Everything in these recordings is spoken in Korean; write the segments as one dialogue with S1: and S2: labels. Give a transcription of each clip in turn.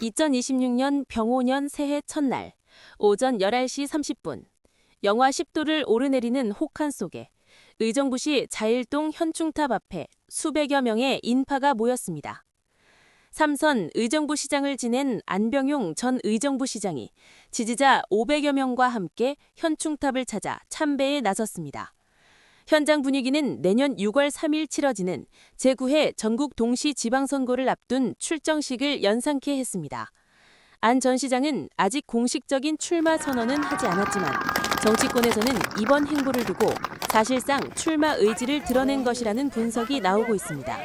S1: 2026년 병오년 새해 첫날 오전 11시 30분 영하 10도를 오르내리는 혹한 속에 의정부시 자일동 현충탑 앞에 수백여 명의 인파가 모였습니다. 삼선 의정부시장을 지낸 안병용 전 의정부시장이 지지자 500여 명과 함께 현충탑을 찾아 참배에 나섰습니다. 현장 분위기는 내년 6월 3일 치러지는 제9회 전국 동시 지방선거를 앞둔 출정식을 연상케 했습니다. 안 전 시장은 아직 공식적인 출마 선언은 하지 않았지만 정치권에서는 이번 행보를 두고 사실상 출마 의지를 드러낸 것이라는 분석이 나오고 있습니다.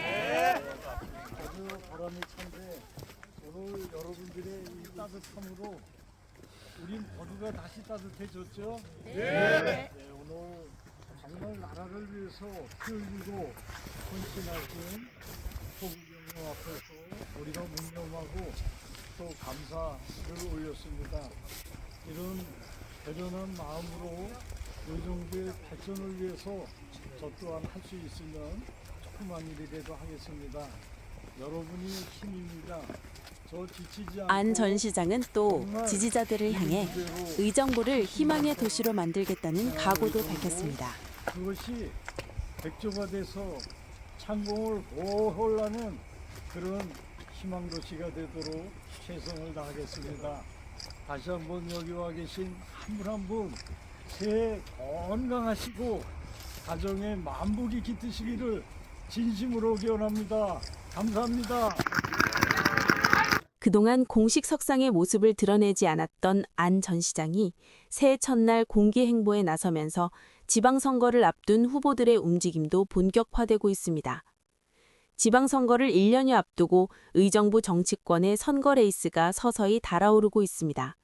S2: 따뜻함으로 우린 모두가 다시 따뜻해졌죠? 네. 정말 나라를 위해서 피 흘리고 헌신하신 소국영님 앞에서 우리가 묵념하고 또 감사를 올렸습니다. 이런 대련한 마음으로 의정부의 발전을 위해서 저 또한 할 수 있으면 조그만 일이라도 하겠습니다. 여러분이 힘입니다.
S1: 안 전 시장은 또 지지자들을 향해 의정부를 희망의 도시로 만들겠다는 각오도 밝혔습니다.
S2: 그것이 백조가 돼서 창공을 보호하는 그런 희망 도시가 되도록 최선을 다하겠습니다. 다시 한번 여기 와 계신 한 분 한 분 새해 건강하시고 가정에 만복이 깃드시기를 진심으로 기원합니다. 감사합니다.
S1: 그동안 공식 석상의 모습을 드러내지 않았던 안 전 시장이 새해 첫날 공개 행보에 나서면서 지방선거를 앞둔 후보들의 움직임도 본격화되고 있습니다. 지방선거를 1년여 앞두고 의정부 정치권의 선거 레이스가 서서히 달아오르고 있습니다.